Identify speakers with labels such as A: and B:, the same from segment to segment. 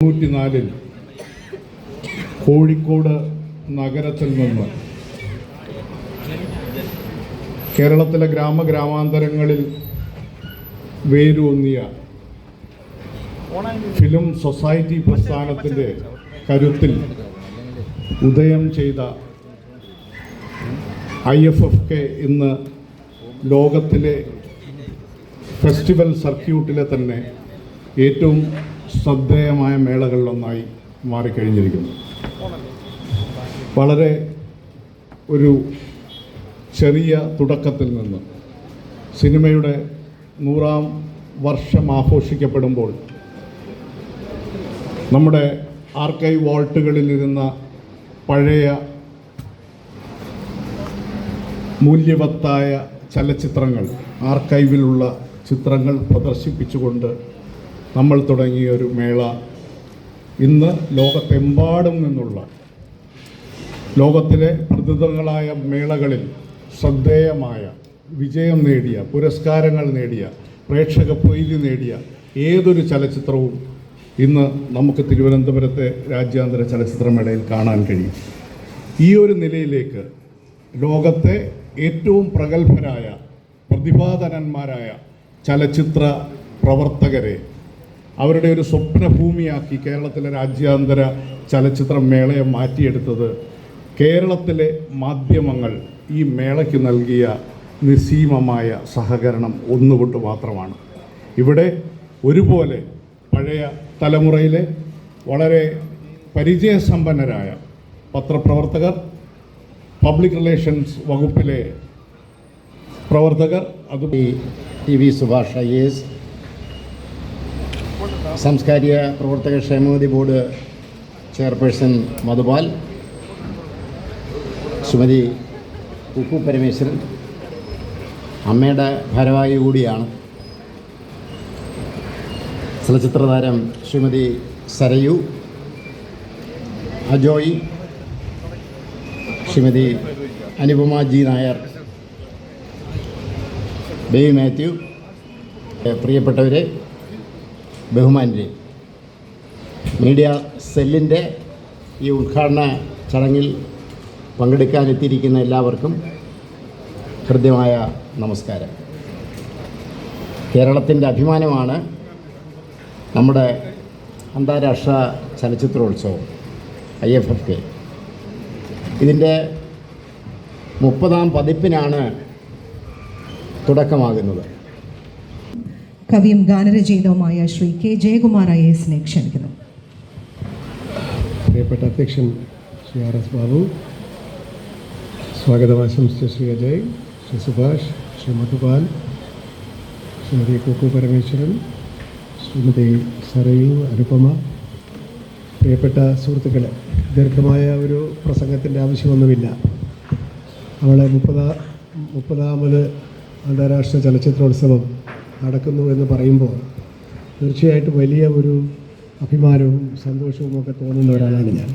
A: തൊണ്ണൂറ്റിനാലിൽ കോഴിക്കോട് നഗരത്തിൽ നിന്ന് കേരളത്തിലെ ഗ്രാമഗ്രാമാന്തരങ്ങളിൽ വേരൂന്നിയ ഫിലിം സൊസൈറ്റി പ്രസ്ഥാനത്തിന്റെ കരുത്തിൽ ഉദയം ചെയ്ത ഐ എഫ് എഫ് കെ ഇന്ന് ലോകത്തിലെ ഫെസ്റ്റിവൽ സർക്യൂട്ടിലെ തന്നെ ഏറ്റവും ശ്രദ്ധേയമായ മേളകളിലൊന്നായി മാറിക്കഴിഞ്ഞിരിക്കുന്നു. വളരെ ഒരു ചെറിയ തുടക്കത്തിൽ നിന്ന് സിനിമയുടെ നൂറാം വർഷം ആഘോഷിക്കപ്പെടുമ്പോൾ നമ്മുടെ ആർക്കൈവ് വാൾട്ടുകളിലിരുന്ന പഴയ മൂല്യവത്തായ ചലച്ചിത്രങ്ങൾ ആർക്കൈവിലുള്ള ചിത്രങ്ങൾ പ്രദർശിപ്പിച്ചുകൊണ്ട് നമ്മൾ തുടങ്ങിയ ഒരു മേള ഇന്ന് ലോകത്തെമ്പാടും നിന്നുള്ള ലോകത്തിലെ പ്രതിതങ്ങളായ മേളകളിൽ ശ്രദ്ധേയമായ വിജയം നേടിയ പുരസ്കാരങ്ങൾ നേടിയ പ്രേക്ഷക പ്രീതി നേടിയ ഏതൊരു ചലച്ചിത്രവും ഇന്ന് നമുക്ക് തിരുവനന്തപുരത്തെ രാജ്യാന്തര ചലച്ചിത്രമേളയിൽ കാണാൻ കഴിയും. ഈ ഒരു നിലയിലേക്ക് ലോകത്തെ ഏറ്റവും പ്രഗത്ഭരായ പ്രതിഭാധനന്മാരായ ചലച്ചിത്ര പ്രവർത്തകരെ അവരുടെ ഒരു സ്വപ്നഭൂമിയാക്കി കേരളത്തിലെ രാജ്യാന്തര ചലച്ചിത്ര മേളയെ മാറ്റിയെടുത്തത് കേരളത്തിലെ മാധ്യമങ്ങൾ ഈ മേളയ്ക്ക് നൽകിയ നിസ്സീമമായ സഹകരണം ഒന്നുകൊണ്ട് മാത്രമാണ്. ഇവിടെ ഒരുപോലെ പഴയ തലമുറയിലെ വളരെ പരിചയസമ്പന്നരായ പത്രപ്രവർത്തകർ പബ്ലിക് റിലേഷൻസ് വകുപ്പിലെ പ്രവർത്തകർ അത്
B: T V Subhash I S സാംസ്കാരിക പ്രവർത്തക ക്ഷേമനിധി ബോർഡ് ചെയർപേഴ്സൺ മധുപാൽ ശ്രീമതി ഉപ്പു പരമേശ്വരൻ അമ്മയുടെ ഭാരവാഹി കൂടിയാണ്. ചലച്ചിത്ര താരം ശ്രീമതി സരയു അജോയ് ശ്രീമതി അനുപമ ജി നായർ ബേബി മാത്യു പ്രിയപ്പെട്ടവരെ ബഹുമാനരെ മീഡിയ സെല്ലിന്റെ ഈ ഉദ്ഘാടന ചടങ്ങിൽ പങ്കെടുക്കാനെത്തിയിരിക്കുന്ന എല്ലാവർക്കും ഹൃദ്യമായ നമസ്കാരം. കേരളത്തിന്റെ അഭിമാനമാണ് നമ്മുടെ അന്താരാഷ്ട്ര ചലച്ചിത്രോത്സവം ഐ എഫ് എഫ് കെ. ഇതിന്റെ മുപ്പതാം പതിപ്പിനാണ് തുടക്കമാകുന്നത്.
C: കവിയും ഗാനരചയിതവുമായ ശ്രീ കെ ജയകുമാർ ഐ എസിനെ ക്ഷണിക്കുന്നു.
D: പ്രിയപ്പെട്ട അധ്യക്ഷൻ ശ്രീ ആർ എസ് ബാബു സ്വാഗതം ആശംസിച്ച ശ്രീ അജയ് ശ്രീ സുഭാഷ് ശ്രീ മധുപാൽ ശ്രീമതി കുക്കു പരമേശ്വരൻ ശ്രീമതി സരയു അനുപമ. പ്രിയപ്പെട്ട സുഹൃത്തുക്കളെ ദീർഘമായ ഒരു പ്രസംഗത്തിന്റെ ആവശ്യമൊന്നുമില്ല. അവളെ മുപ്പതാ മുപ്പതാമത് അന്താരാഷ്ട്ര ചലച്ചിത്രോത്സവം നടക്കുന്നു എന്ന് പറയുമ്പോൾ തീർച്ചയായിട്ടും വലിയ ഒരു അഭിമാനവും സന്തോഷവും ഒക്കെ തോന്നുന്ന ഒരാളാണ് ഞാൻ.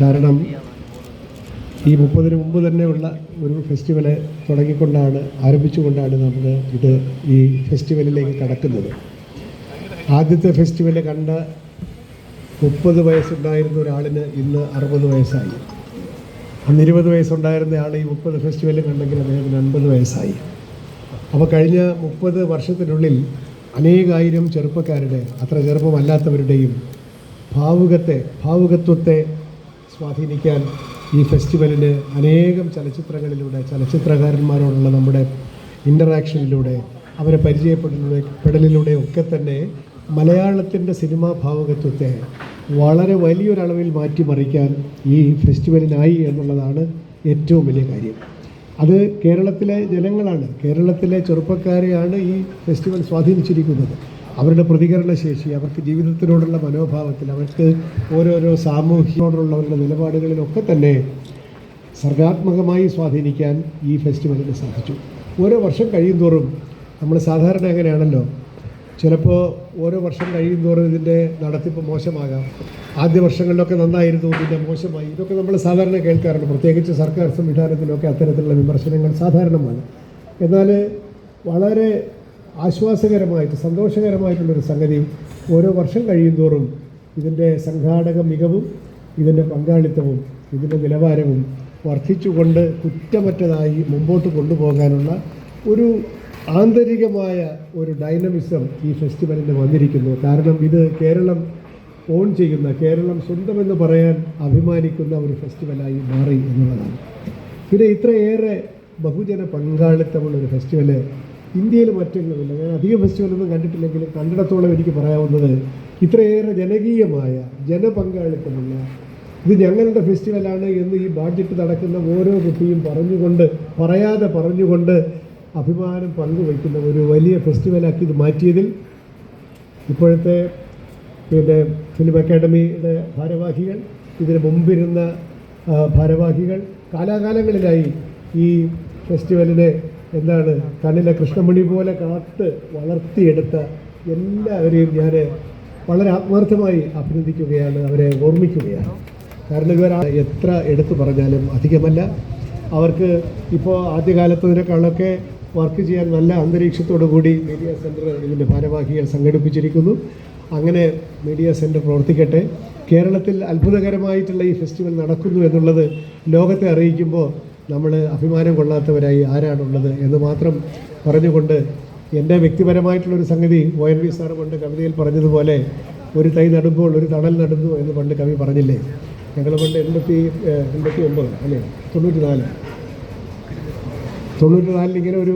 D: കാരണം ഈ മുപ്പതിന് മുമ്പ് തന്നെയുള്ള ഒരു ഫെസ്റ്റിവൽ തുടങ്ങിക്കൊണ്ടാണ് ആരംഭിച്ചുകൊണ്ടാണ് നമ്മൾ ഇത് ഈ ഫെസ്റ്റിവലിലേക്ക് കടക്കുന്നത്. ആദ്യത്തെ ഫെസ്റ്റിവൽ കണ്ട മുപ്പത് വയസ്സുണ്ടായിരുന്ന ഒരാളിന് ഇന്ന് അറുപത് വയസ്സായി. അന്ന് ഇരുപത് വയസ്സുണ്ടായിരുന്ന ആൾ ഈ മുപ്പത് ഫെസ്റ്റിവൽ കണ്ടെങ്കിൽ അദ്ദേഹത്തിന് അൻപത് വയസ്സായി. അപ്പോൾ കഴിഞ്ഞ മുപ്പത് വർഷത്തിനുള്ളിൽ അനേകായിരം ചെറുപ്പക്കാരുടെ അത്ര ചെറുപ്പമല്ലാത്തവരുടെയും ഭാവുകത്തെ ഭാവുകത്വത്തെ സ്വാധീനിക്കാൻ ഈ ഫെസ്റ്റിവലിന് അനേകം ചലച്ചിത്രങ്ങളിലൂടെ ചലച്ചിത്രകാരന്മാരോടുള്ള നമ്മുടെ ഇന്ററാക്ഷനിലൂടെ അവരെ പരിചയപ്പെടുന്ന പെടലിലൂടെ ഒക്കെ തന്നെ മലയാളത്തിന്റെ സിനിമാ ഭാവുകത്വത്തെ വളരെ വലിയൊരളവിൽ മാറ്റിമറിക്കാൻ ഈ ഫെസ്റ്റിവലിനായി എന്നുള്ളതാണ് ഏറ്റവും വലിയ കാര്യം. അത് കേരളത്തിലെ ജനങ്ങളാണ്. കേരളത്തിലെ ചെറുപ്പക്കാരെയാണ് ഈ ഫെസ്റ്റിവൽ സ്വാധീനിച്ചിരിക്കുന്നത്. അവരുടെ പ്രതികരണ ശേഷി അവർക്ക് ജീവിതത്തിനോടുള്ള മനോഭാവത്തിൽ അവർക്ക് ഓരോരോ സാമൂഹ്യോടുള്ളവരുടെ നിലപാടുകളിലൊക്കെ തന്നെ സർഗാത്മകമായി സ്വാധീനിക്കാൻ ഈ ഫെസ്റ്റിവലിന് സാധിച്ചു. ഓരോ വർഷം കഴിയുന്തോറും നമ്മൾ സാധാരണ എങ്ങനെയാണല്ലോ ചിലപ്പോൾ ഓരോ വർഷം കഴിയും തോറും ഇതിന്റെ നടത്തിപ്പ് മോശമാകാം. ആദ്യ വർഷങ്ങളിലൊക്കെ നന്നായിരുന്നു ഇതിന്റെ മോശമായി. ഇതൊക്കെ നമ്മൾ സാധാരണ കേൾക്കാറുണ്ട്. പ്രത്യേകിച്ച് സർക്കാർ സംവിധാനത്തിലൊക്കെ അത്തരത്തിലുള്ള വിമർശനങ്ങൾ സാധാരണമാണ്. എന്നാൽ വളരെ ആശ്വാസകരമായിട്ട് സന്തോഷകരമായിട്ടുള്ളൊരു സംഗതി ഓരോ വർഷം കഴിയും തോറും ഇതിന്റെ സംഘാടക മികവും ഇതിന്റെ പങ്കാളിത്തവും ഇതിന്റെ നിലവാരവും വർദ്ധിച്ചുകൊണ്ട് കുറ്റമറ്റതായി മുമ്പോട്ട് കൊണ്ടുപോകാനുള്ള ഒരു ആന്തരികമായ ഒരു ഡൈനമിസം ഈ ഫെസ്റ്റിവലിന് വന്നിരിക്കുന്നു. കാരണം ഇത് കേരളം ഓൺ ചെയ്യുന്ന കേരളം സ്വന്തമെന്ന് പറയാൻ അഭിമാനിക്കുന്ന ഒരു ഫെസ്റ്റിവലായി മാറി എന്നുള്ളതാണ്. പിന്നെ ഇത്രയേറെ ബഹുജന പങ്കാളിത്തമുള്ള ഒരു ഫെസ്റ്റിവൽ ഇന്ത്യയിൽ മറ്റൊന്നുമില്ല ഞാൻ അധികം ഫെസ്റ്റിവലൊന്നും കണ്ടിട്ടില്ലെങ്കിലും കണ്ടിടത്തോളം എനിക്ക് പറയാവുന്നത് ഇത്രയേറെ ജനകീയമായ ജനപങ്കാളിത്തമുള്ള ഇത് ഞങ്ങളുടെ ഫെസ്റ്റിവലാണ് എന്ന് ഈ ബഡ്ജറ്റ് നടക്കുന്ന ഓരോ കുട്ടിയും പറഞ്ഞുകൊണ്ട് പറയാതെ പറഞ്ഞുകൊണ്ട് അഭിമാനം പങ്കുവയ്ക്കുന്ന ഒരു വലിയ ഫെസ്റ്റിവലാക്കി ഇത് മാറ്റിയതിൽ ഇപ്പോഴത്തെ പിന്നെ ഫിലിം അക്കാഡമിയുടെ ഭാരവാഹികൾ ഇതിന് മുമ്പിരുന്ന ഭാരവാഹികൾ കാലാകാലങ്ങളിലായി ഈ ഫെസ്റ്റിവലിനെ എന്താണ് കണ്ണിലെ കൃഷ്ണമണി പോലെ കാത്ത് വളർത്തിയെടുത്ത എല്ലാവരെയും ഞാൻ വളരെ ആത്മാർത്ഥമായി അഭിനന്ദിക്കുകയാണ് അവരെ ഓർമ്മിക്കുകയാണ്. കാരണം ഇവർ എത്ര എടുത്തു പറഞ്ഞാലും അധികമല്ല. അവർക്ക് ഇപ്പോൾ ആദ്യകാലത്തതിനേക്കാളൊക്കെ വർക്ക് ചെയ്യാൻ നല്ല അന്തരീക്ഷത്തോടു കൂടി മീഡിയ സെന്റർ ഇതിന്റെ ഭാരവാഹികൾ സംഘടിപ്പിച്ചിരിക്കുന്നു. അങ്ങനെ മീഡിയ സെന്റർ പ്രവർത്തിക്കട്ടെ. കേരളത്തിൽ അത്ഭുതകരമായിട്ടുള്ള ഈ ഫെസ്റ്റിവൽ നടക്കുന്നു എന്നുള്ളത് ലോകത്തെ അറിയിക്കുമ്പോൾ നമ്മൾ അഭിമാനം കൊള്ളാത്തവരായി ആരാണുള്ളത് എന്ന് മാത്രം പറഞ്ഞുകൊണ്ട് എന്റെ വ്യക്തിപരമായിട്ടുള്ളൊരു സംഗതി ഒ എൻ വി സാറ് പണ്ട് കവിതയിൽ പറഞ്ഞതുപോലെ ഒരു തൈ നടുമ്പോൾ ഒരു തണൽ നടുന്നു എന്ന് പണ്ട് കവി പറഞ്ഞില്ലേ? ഞങ്ങൾ പണ്ട് എൺപത്തി എൺപത്തി ഒമ്പത് അല്ലേ? തൊണ്ണൂറ്റി നാല് തൊണ്ണൂറ്റി നാലിൽ ഇങ്ങനെ ഒരു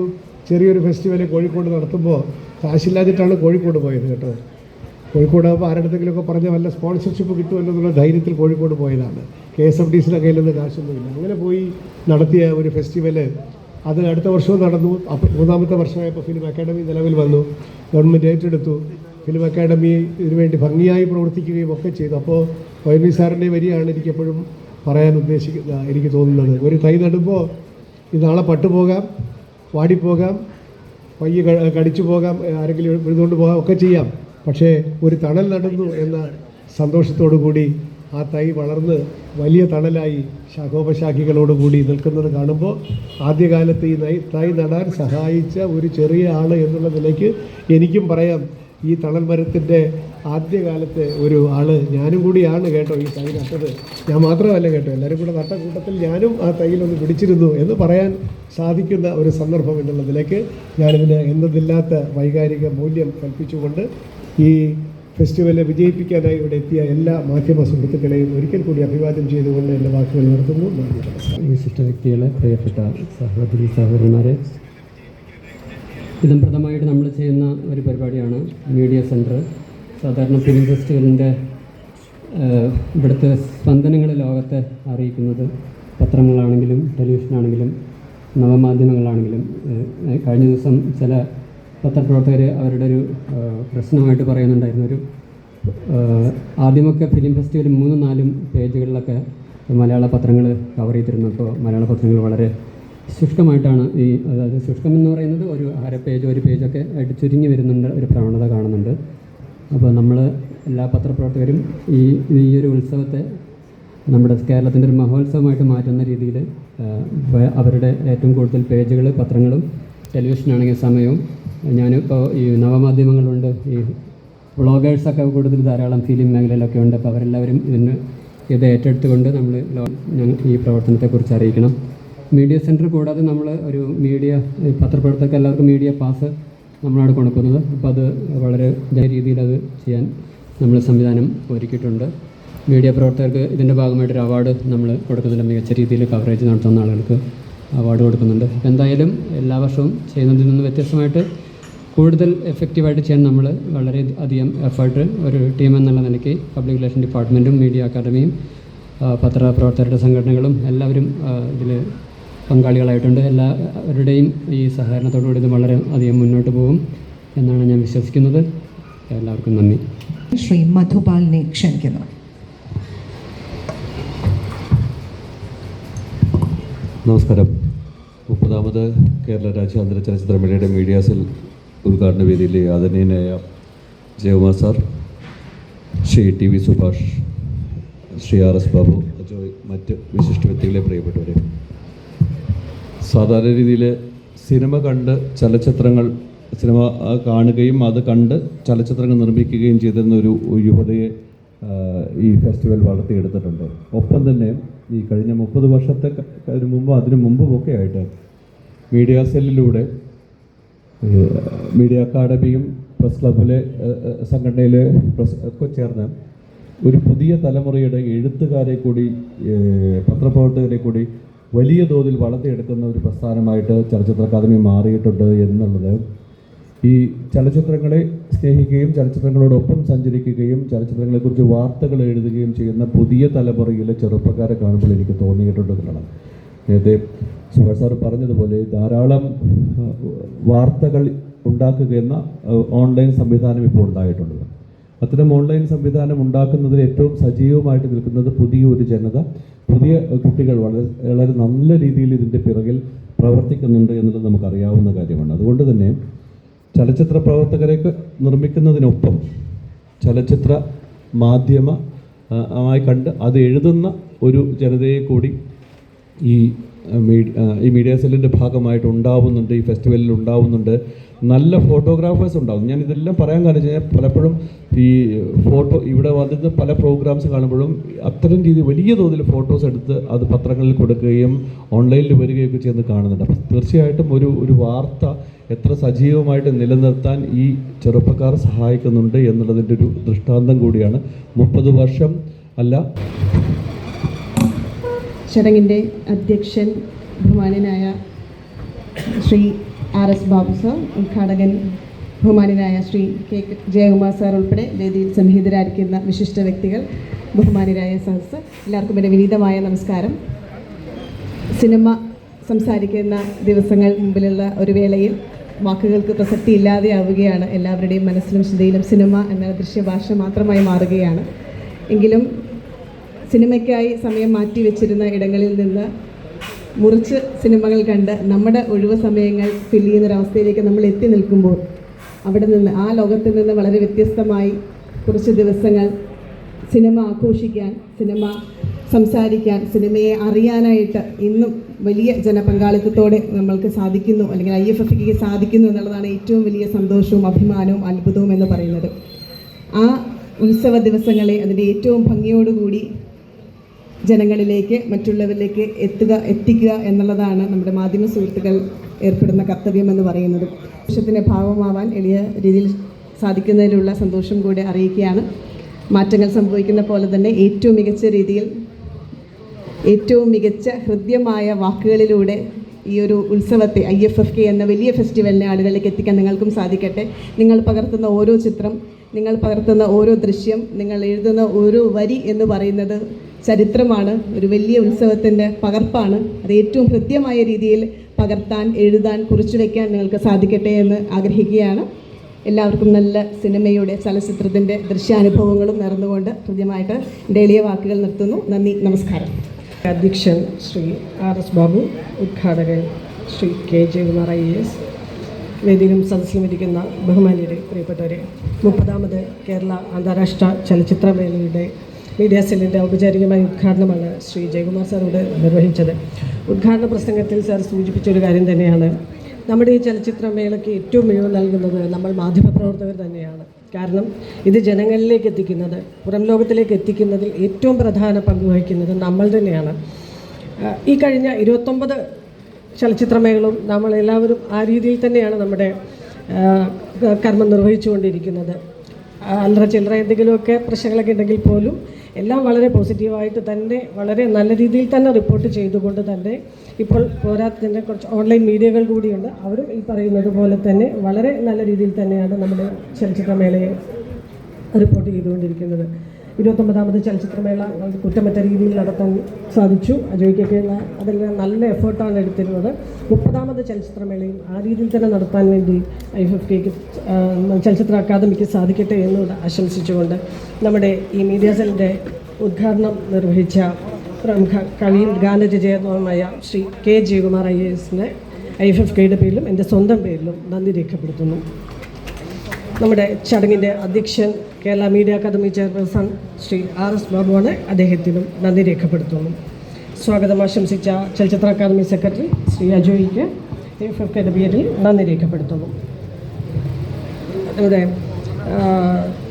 D: ചെറിയൊരു ഫെസ്റ്റിവൽ കോഴിക്കോട് നടത്തുമ്പോൾ കാശില്ലാതിട്ടാണ് കോഴിക്കോട് പോയത് കേട്ടോ. കോഴിക്കോട് ആകുമ്പോൾ ആരുടെങ്കിലുമൊക്കെ പറഞ്ഞ വല്ല സ്പോൺസർഷിപ്പ് കിട്ടുമല്ലോ ധൈര്യത്തിൽ കോഴിക്കോട് പോയതാണ്. കെ എസ് എഫ് ഡി സിയുടെ കയ്യിൽ നിന്ന് കാശൊന്നുമില്ല. അങ്ങനെ പോയി നടത്തിയ ഒരു ഫെസ്റ്റിവൽ അത് അടുത്ത വർഷവും നടന്നു. മൂന്നാമത്തെ വർഷമായപ്പോൾ ഫിലിം അക്കാഡമി നിലവിൽ വന്നു. ഗവൺമെന്റ് ഏറ്റെടുത്തു. ഫിലിം അക്കാഡമി ഇതിനുവേണ്ടി ഭംഗിയായി പ്രവർത്തിക്കുകയും ഒക്കെ ചെയ്തു. അപ്പോൾ വി സാറിന്റെ വരിയാണ് എനിക്കെപ്പോഴും പറയാൻ ഉദ്ദേശിക്കുന്ന എനിക്ക് തോന്നുന്നത്. ഒരു തൈ നടുമ്പോൾ ഇത് നാളെ പട്ടുപോകാം വാടിപ്പോകാം പയ്യെ കടിച്ചു പോകാം ആരെങ്കിലും എഴുതുകൊണ്ട് പോകാം ഒക്കെ ചെയ്യാം. പക്ഷേ ഒരു തണൽ നടന്നു എന്ന സന്തോഷത്തോടു കൂടി ആ തൈ വളർന്ന് വലിയ തണലായി ശാഖോപശാഖികളോടുകൂടി നിൽക്കുന്നത് കാണുമ്പോൾ ആദ്യകാലത്ത് ഈ തൈ നടാൻ സഹായിച്ച ഒരു ചെറിയ ആൾ എന്നുള്ള നിലയ്ക്ക് എനിക്കും പറയാം. ഈ തണൽ മരത്തിന്റെ ആദ്യകാലത്തെ ഒരു ആൾ ഞാനും കൂടിയാണ് കേട്ടോ ഈ തൈ നട്ടത് ഞാൻ മാത്രമല്ല കേട്ടോ എല്ലാവരും കൂടെ നട്ട കൂട്ടത്തിൽ ഞാനും ആ തൈയിലൊന്ന് പിടിച്ചിരുന്നു എന്ന് പറയാൻ സാധിക്കുന്ന ഒരു സന്ദർഭം എന്നുള്ളതിലേക്ക് ഞാനിതിന് എന്നതില്ലാത്ത വൈകാരിക മൂല്യം കൽപ്പിച്ചുകൊണ്ട് ഈ ഫെസ്റ്റിവലിനെ വിജയിപ്പിക്കാനായി ഇവിടെ എത്തിയ എല്ലാ മാധ്യമ സുഹൃത്തുക്കളെയും ഒരിക്കൽ കൂടി അഭിവാദ്യം ചെയ്തുകൊണ്ട് എന്റെ വാക്കുകൾ നടത്തുന്നു
E: വിശിഷ്ട വ്യക്തികളെ പ്രിയപ്പെട്ട സഹോദരി സഹോദരന്മാരെ ഇതം പ്രഥമമായിട്ട് നമ്മൾ ചെയ്യുന്ന ഒരു പരിപാടിയാണ് മീഡിയ സെന്റർ സാധാരണ ഫിലിം ഫെസ്റ്റിവലിന്റെ ഇവിടുത്തെ സ്പന്ദനങ്ങൾ ലോകത്തെ അറിയിക്കുന്നത് പത്രങ്ങളാണെങ്കിലും ടെലിവിഷനാണെങ്കിലും നവമാധ്യമങ്ങളാണെങ്കിലും. കഴിഞ്ഞ ദിവസം ചില പത്രപ്രവർത്തകർ അവരുടെ ഒരു പ്രശ്നമായിട്ട് പറയുന്നുണ്ടായിരുന്നു. ഒരു ആദ്യമൊക്കെ ഫിലിം ഫെസ്റ്റിവൽ മൂന്നും നാലും പേജുകളിലൊക്കെ മലയാള പത്രങ്ങൾ കവർ ചെയ്തിരുന്നു. അപ്പോൾ മലയാള പത്രങ്ങൾ വളരെ ശുഷ്കമായിട്ടാണ് ഈ അതായത് ശുഷ്കം എന്ന് പറയുന്നത് ഒരു അര പേജ് ഒരു പേജൊക്കെ ആയിട്ട് ചുരുങ്ങി വരുന്നുണ്ട് ഒരു പ്രവണത കാണുന്നുണ്ട്. അപ്പോൾ നമ്മൾ എല്ലാ പത്രപ്രവർത്തകരും ഈ ഈ ഒരു ഉത്സവത്തെ നമ്മുടെ കേരളത്തിന്റെ ഒരു മഹോത്സവമായിട്ട് മാറ്റുന്ന രീതിയിൽ അവരുടെ ഏറ്റവും കൂടുതൽ പേജുകൾ പത്രങ്ങളും ടെലിവിഷനാണെങ്കിൽ സമയവും ഞാനിപ്പോൾ ഈ നവമാധ്യമങ്ങളുണ്ട് ഈ വ്ളോഗേഴ്സൊക്കെ കൂടുതൽ ധാരാളം ഫിലിം മേഖലയിലൊക്കെ ഉണ്ട് അപ്പോൾ അവരെല്ലാവരും ഇതിന് ഇത് ഏറ്റെടുത്തുകൊണ്ട് നമ്മൾ ഈ പ്രവർത്തനത്തെക്കുറിച്ച് അറിയിക്കണം. മീഡിയ സെന്റർ കൂടാതെ നമ്മൾ ഒരു മീഡിയ പത്രപ്രവർത്തകർക്ക് എല്ലാവർക്കും മീഡിയ പാസ് നമ്മളാണ് കൊടുക്കുന്നത് അപ്പോൾ അത് വളരെ രീതിയിൽ അത് ചെയ്യാൻ നമ്മൾ സംവിധാനം ഒരുക്കിയിട്ടുണ്ട്. മീഡിയ പ്രവർത്തകർക്ക് ഇതിന്റെ ഭാഗമായിട്ടൊരു അവാർഡ് നമ്മൾ കൊടുക്കുന്നുണ്ട്. മികച്ച രീതിയിൽ കവറേജ് നടത്തുന്ന ആളുകൾക്ക് അവാർഡ് കൊടുക്കുന്നുണ്ട്. എന്തായാലും എല്ലാ വർഷവും ചെയ്യുന്നതിൽ നിന്ന് വ്യത്യസ്തമായിട്ട് കൂടുതൽ എഫക്റ്റീവായിട്ട് ചെയ്യാൻ നമ്മൾ വളരെ അധികം എഫേർട്ട് ഒരു ടീം എന്നുള്ള നിലയ്ക്ക് പബ്ലിക് റിലേഷൻ ഡിപ്പാർട്ട്മെന്റും മീഡിയ അക്കാദമിയും പത്രപ്രവർത്തകരുടെ സംഘടനകളും എല്ലാവരും ഇതിൽ പങ്കാളികളായിട്ടുണ്ട്. എല്ലാവരുടെയും ഈ സഹകരണത്തോടുകൂടി ഇത് വളരെ അധികം മുന്നോട്ട് പോകും എന്നാണ് ഞാൻ വിശ്വസിക്കുന്നത്. എല്ലാവർക്കും നന്ദി.
C: ശ്രീ മധുപാലിനെ ക്ഷണിക്കുന്നു.
F: നമസ്കാരം. മുപ്പതാമത് കേരള രാജ്യാന്തര ചലച്ചിത്രമേളയുടെ മീഡിയ സെൽ ഉദ്ഘാടന വേദിയിലെ ആദരണീയനായ Jayakumar sir Shri T V Subhash Shri R S Babu Ajoy മറ്റ് വിശിഷ്ട വ്യക്തികളെ പ്രിയപ്പെട്ടവരെ. സാധാരണ രീതിയിൽ സിനിമ കണ്ട് ചലച്ചിത്രങ്ങൾ സിനിമ കാണുകയും അത് കണ്ട് ചലച്ചിത്രങ്ങൾ നിർമ്മിക്കുകയും ചെയ്തിരുന്ന ഒരു യുവതയെ ഈ ഫെസ്റ്റിവൽ വളർത്തിയെടുത്തിട്ടുണ്ട്. ഒപ്പം തന്നെ ഈ കഴിഞ്ഞ മുപ്പത് വർഷത്തെ മുമ്പ് അതിന് മുമ്പുമൊക്കെ ആയിട്ട് മീഡിയ സെല്ലിലൂടെ മീഡിയ അക്കാഡമിയും പ്രസ് ക്ലബിലെ സംഘടനയിലെ പ്രസ് ഒക്കെ ചേർന്ന് ഒരു പുതിയ തലമുറയുടെ എഴുത്തുകാരെ കൂടി പത്രപ്രവർത്തകരെ കൂടി വലിയ തോതിൽ വളർത്തിയെടുക്കുന്ന ഒരു പ്രസ്ഥാനമായിട്ട് ചലച്ചിത്ര അക്കാദമി മാറിയിട്ടുണ്ട് എന്നുള്ളത് ഈ ചലച്ചിത്രങ്ങളെ സ്നേഹിക്കുകയും ചലച്ചിത്രങ്ങളോടൊപ്പം സഞ്ചരിക്കുകയും ചലച്ചിത്രങ്ങളെക്കുറിച്ച് വാർത്തകൾ എഴുതുകയും ചെയ്യുന്ന പുതിയ തലമുറയിലെ ചെറുപ്പക്കാരെ കാണുമ്പോൾ എനിക്ക് തോന്നിയിട്ടുണ്ട് എന്നുള്ളതാണ്. നേരത്തെ സുഭാഷ് സാർ പറഞ്ഞതുപോലെ ധാരാളം വാർത്തകൾ ഉണ്ടാക്കുക എന്ന ഓൺലൈൻ സംവിധാനം ഇപ്പോൾ ഉണ്ടായിട്ടുണ്ട്. അത്തരം ഓൺലൈൻ സംവിധാനം ഉണ്ടാക്കുന്നതിൽ ഏറ്റവും സജീവമായിട്ട് നിൽക്കുന്നത് പുതിയ ഒരു ജനത പുതിയ കുട്ടികൾ വളരെ വളരെ നല്ല രീതിയിൽ ഇതിന്റെ പിറകിൽ പ്രവർത്തിക്കുന്നുണ്ട് എന്നുള്ളത് നമുക്കറിയാവുന്ന കാര്യമാണ്. അതുകൊണ്ട് തന്നെ ചലച്ചിത്ര പ്രവർത്തകരെ നിർമ്മിക്കുന്നതിനൊപ്പം ചലച്ചിത്ര മാധ്യമ ആയി കണ്ട് അത് എഴുതുന്ന ഒരു ജനതയെ കൂടി ഈ ഈ മീഡിയ സെല്ലിന്റെ ഭാഗമായിട്ട് ഉണ്ടാവുന്നുണ്ട് ഈ ഫെസ്റ്റിവലിൽ ഉണ്ടാവുന്നുണ്ട്. നല്ല ഫോട്ടോഗ്രാഫേഴ്സ് ഉണ്ടാവും. ഞാൻ ഇതെല്ലാം പറയാൻ കാരണം പലപ്പോഴും ഈ ഫോട്ടോ ഇവിടെ വന്നിരുന്ന പല പ്രോഗ്രാംസ് കാണുമ്പോഴും അത്തരം രീതിയിൽ വലിയ തോതിൽ ഫോട്ടോസ് എടുത്ത് അത് പത്രങ്ങളിൽ കൊടുക്കുകയും ഓൺലൈനിൽ വരികയൊക്കെ ചെയ്യുന്നത് കാണുന്നുണ്ട്. അപ്പം തീർച്ചയായിട്ടും ഒരു ഒരു വാർത്ത എത്ര സജീവമായിട്ട് നിലനിർത്താൻ ഈ ചെറുപ്പക്കാർ സഹായിക്കുന്നുണ്ട് എന്നുള്ളതിന്റെ ഒരു ദൃഷ്ടാന്തം കൂടിയാണ്. മുപ്പത് വർഷം അല്ല
G: ചടങ്ങിന്റെ അധ്യക്ഷൻ ബഹുമാനനായ Shri R S Babu sir ഉദ്ഘാടകൻ ബഹുമാനനായ ശ്രീ കെ ജയകുമാർ സാർ ഉൾപ്പെടെ വേദിയിൽ സന്നിഹിതരായിരിക്കുന്ന വിശിഷ്ട വ്യക്തികൾ ബഹുമാനരായ സഹസ് എല്ലാവർക്കും എന്റെ വിനീതമായ നമസ്കാരം. സിനിമ സംസാരിക്കുന്ന ദിവസങ്ങൾ മുമ്പിലുള്ള ഒരു വേളയിൽ വാക്കുകൾക്ക് പ്രസക്തി ഇല്ലാതെയാവുകയാണ്. എല്ലാവരുടെയും മനസ്സിലും ശ്രദ്ധയിലും സിനിമ എന്ന ദൃശ്യഭാഷ മാത്രമായി മാറുകയാണ്. എങ്കിലും സിനിമയ്ക്കായി സമയം മാറ്റി വെച്ചിരുന്ന ഇടങ്ങളിൽ നിന്ന് മുറിച്ച് സിനിമകൾ കണ്ട് നമ്മുടെ ഒഴിവ് സമയങ്ങൾ ഫിൽ ചെയ്യുന്നൊരവസ്ഥയിലേക്ക് നമ്മൾ എത്തി നിൽക്കുമ്പോൾ അവിടെ നിന്ന് ആ ലോകത്തിൽ നിന്ന് വളരെ വ്യത്യസ്തമായി കുറച്ച് ദിവസങ്ങൾ സിനിമ ആഘോഷിക്കാൻ സിനിമ സംസാരിക്കാൻ സിനിമയെ അറിയാനായിട്ട് ഇന്നും വലിയ ജനപങ്കാളിത്തത്തോടെ നമ്മൾക്ക് സാധിക്കുന്നു അല്ലെങ്കിൽ ഐ എഫ് എഫ് സാധിക്കുന്നു എന്നുള്ളതാണ് ഏറ്റവും വലിയ സന്തോഷവും അഭിമാനവും അത്ഭുതവും എന്ന് പറയുന്നത്. ആ ഉത്സവ ദിവസങ്ങളെ അതിന്റെ ഏറ്റവും ഭംഗിയോടുകൂടി ജനങ്ങളിലേക്ക് മറ്റുള്ളവരിലേക്ക് എത്തുക എത്തിക്കുക എന്നുള്ളതാണ് നമ്മുടെ മാധ്യമ സുഹൃത്തുക്കൾ ഏർപ്പെടുന്ന കർത്തവ്യം എന്ന് പറയുന്നത്. വർഷത്തിന്റെ ഭാഗമാവാൻ എളിയ രീതിയിൽ സാധിക്കുന്നതിലുള്ള സന്തോഷം കൂടി അറിയിക്കുകയാണ്. മാറ്റങ്ങൾ സംഭവിക്കുന്ന പോലെ തന്നെ ഏറ്റവും മികച്ച രീതിയിൽ ഏറ്റവും മികച്ച ഹൃദ്യമായ വാക്കുകളിലൂടെ ഈ ഒരു ഉത്സവത്തെ ഐ എഫ് എഫ് കെ എന്ന വലിയ ഫെസ്റ്റിവലിനെ ആളുകളിലേക്ക് എത്തിക്കാൻ നിങ്ങൾക്കും സാധിക്കട്ടെ. നിങ്ങൾ പകർത്തുന്ന ഓരോ ചിത്രം നിങ്ങൾ പകർത്തുന്ന ഓരോ ദൃശ്യം നിങ്ങൾ എഴുതുന്ന ഓരോ വരി എന്ന് പറയുന്നത് ചരിത്രമാണ് ഒരു വലിയ ഉത്സവത്തിന്റെ പകർപ്പാണ്. അത് ഏറ്റവും ഹൃദ്യമായ രീതിയിൽ പകർത്താൻ എഴുതാൻ കുറിച്ചു വയ്ക്കാൻ നിങ്ങൾക്ക് സാധിക്കട്ടെ എന്ന് ആഗ്രഹിക്കുകയാണ്. എല്ലാവർക്കും നല്ല സിനിമയുടെ ചലച്ചിത്രത്തിന്റെ ദൃശ്യാനുഭവങ്ങളും നേർന്നുകൊണ്ട് ഹൃദ്യമായിട്ട് എന്റെ എളിയ വാക്കുകൾ നിർത്തുന്നു. നന്ദി നമസ്കാരം.
H: അധ്യക്ഷൻ Shri R S Babu ഉദ്ഘാടകൻ Shri K. Jayakumar I S വേദിയിലും സദസ്സിലും ഇരിക്കുന്ന ബഹുമാന്യരെ പ്രിയപ്പെട്ടവരെ മുപ്പതാമത് കേരള അന്താരാഷ്ട്ര ചലച്ചിത്രമേളയുടെ മീഡിയ സെല്ലിന്റെ ഔപചാരികമായ ഉദ്ഘാടനമാണ് ശ്രീ ജയകുമാർ സാർ ഇവിടെ നിർവഹിച്ചത്. ഉദ്ഘാടന പ്രസംഗത്തിൽ സാർ സൂചിപ്പിച്ച ഒരു കാര്യം തന്നെയാണ്. നമ്മുടെ ഈ ചലച്ചിത്രമേളയ്ക്ക് ഏറ്റവും മികവ് നൽകുന്നത് നമ്മൾ മാധ്യമപ്രവർത്തകർ തന്നെയാണ്. കാരണം ഇത് ജനങ്ങളിലേക്ക് എത്തിക്കുന്നത് പുറം ലോകത്തിലേക്ക് എത്തിക്കുന്നതിൽ ഏറ്റവും പ്രധാന പങ്ക് വഹിക്കുന്നത് നമ്മൾ തന്നെയാണ്. ഈ കഴിഞ്ഞ ഇരുപത്തൊമ്പത് ചലച്ചിത്രമേളകളും നമ്മളെല്ലാവരും ആ രീതിയിൽ തന്നെയാണ് നമ്മുടെ കർമ്മം നിർവഹിച്ചുകൊണ്ടിരിക്കുന്നത്. അല്ലറ ചില്ലറ എന്തെങ്കിലുമൊക്കെ പ്രശ്നങ്ങളൊക്കെ ഉണ്ടെങ്കിൽ പോലും എല്ലാം വളരെ പോസിറ്റീവായിട്ട് തന്നെ വളരെ നല്ല രീതിയിൽ തന്നെ റിപ്പോർട്ട് ചെയ്തുകൊണ്ട് തന്നെ ഇപ്പോൾ പോരാത്തതിന്റെ കുറച്ച് ഓൺലൈൻ മീഡിയകൾ കൂടിയുണ്ട്. അവരും ഈ പറയുന്നത് പോലെ തന്നെ വളരെ നല്ല രീതിയിൽ തന്നെയാണ് നമ്മുടെ ചലച്ചിത്രമേളയെ റിപ്പോർട്ട് ചെയ്തുകൊണ്ടിരിക്കുന്നത്. ഇരുപത്തൊമ്പതാമത് ചലച്ചിത്രമേള കുറ്റമറ്റ രീതിയിൽ നടത്താൻ സാധിച്ചു. അജോയ്ക്കൊക്കെ അതെല്ലാം നല്ല എഫേർട്ടാണ് എടുത്തിരുന്നത്. മുപ്പതാമത് ചലച്ചിത്രമേളയും ആ രീതിയിൽ തന്നെ നടത്താൻ വേണ്ടി ഐ എഫ് കെക്ക് ചലച്ചിത്ര അക്കാദമിക്ക് സാധിക്കട്ടെ എന്ന് ആശംസിച്ചുകൊണ്ട് നമ്മുടെ ഈ മീഡിയ സെല്ലിന്റെ ഉദ്ഘാടനം നിർവഹിച്ച പ്രമുഖ കവിയും ഗാനരചയതുമായ ശ്രീ കെ ജയകുമാർ ഐ എസിനെ ഐ എഫ് എഫ് കെയുടെ പേരിലും എന്റെ സ്വന്തം പേരിലും നന്ദി രേഖപ്പെടുത്തുന്നു. നമ്മുടെ ചടങ്ങിന്റെ അധ്യക്ഷൻ Kerala media academy chairperson Shri R S ബാബുവാണ് അദ്ദേഹത്തിനും നന്ദി രേഖപ്പെടുത്തുന്നു. സ്വാഗതം ആശംസിച്ച ചലച്ചിത്ര അക്കാദമി സെക്രട്ടറി ശ്രീ അജോയിക്ക് എഫ് എഫ് കെയുടെ പേരിൽ നന്ദി രേഖപ്പെടുത്തുന്നു. നമ്മുടെ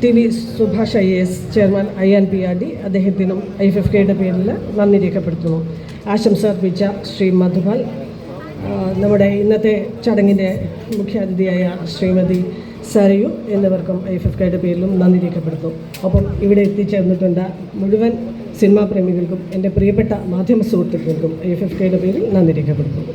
H: T V Subhash I S chairman I and P R D അദ്ദേഹത്തിനും ഐ എഫ് എഫ് കെയുടെ പേരിൽ നന്ദി രേഖപ്പെടുത്തുന്നു. ആശംസ അർപ്പിച്ച ശ്രീ മധുപാൽ നമ്മുടെ ഇന്നത്തെ ചടങ്ങിന്റെ മുഖ്യാതിഥിയായ ശ്രീമതി സരയു എന്നിവർക്കും എഫ് എഫ് കെയുടെ പേരിലും നന്ദി രേഖപ്പെടുത്തും. ഒപ്പം ഇവിടെ എത്തിച്ചേർന്നിട്ടുണ്ട് മുഴുവൻ സിനിമാ പ്രേമികൾക്കും എന്റെ പ്രിയപ്പെട്ട മാധ്യമ സുഹൃത്തുക്കൾക്കും എഫ് എഫ് കെയുടെ പേരിൽ നന്ദി രേഖപ്പെടുത്തുന്നു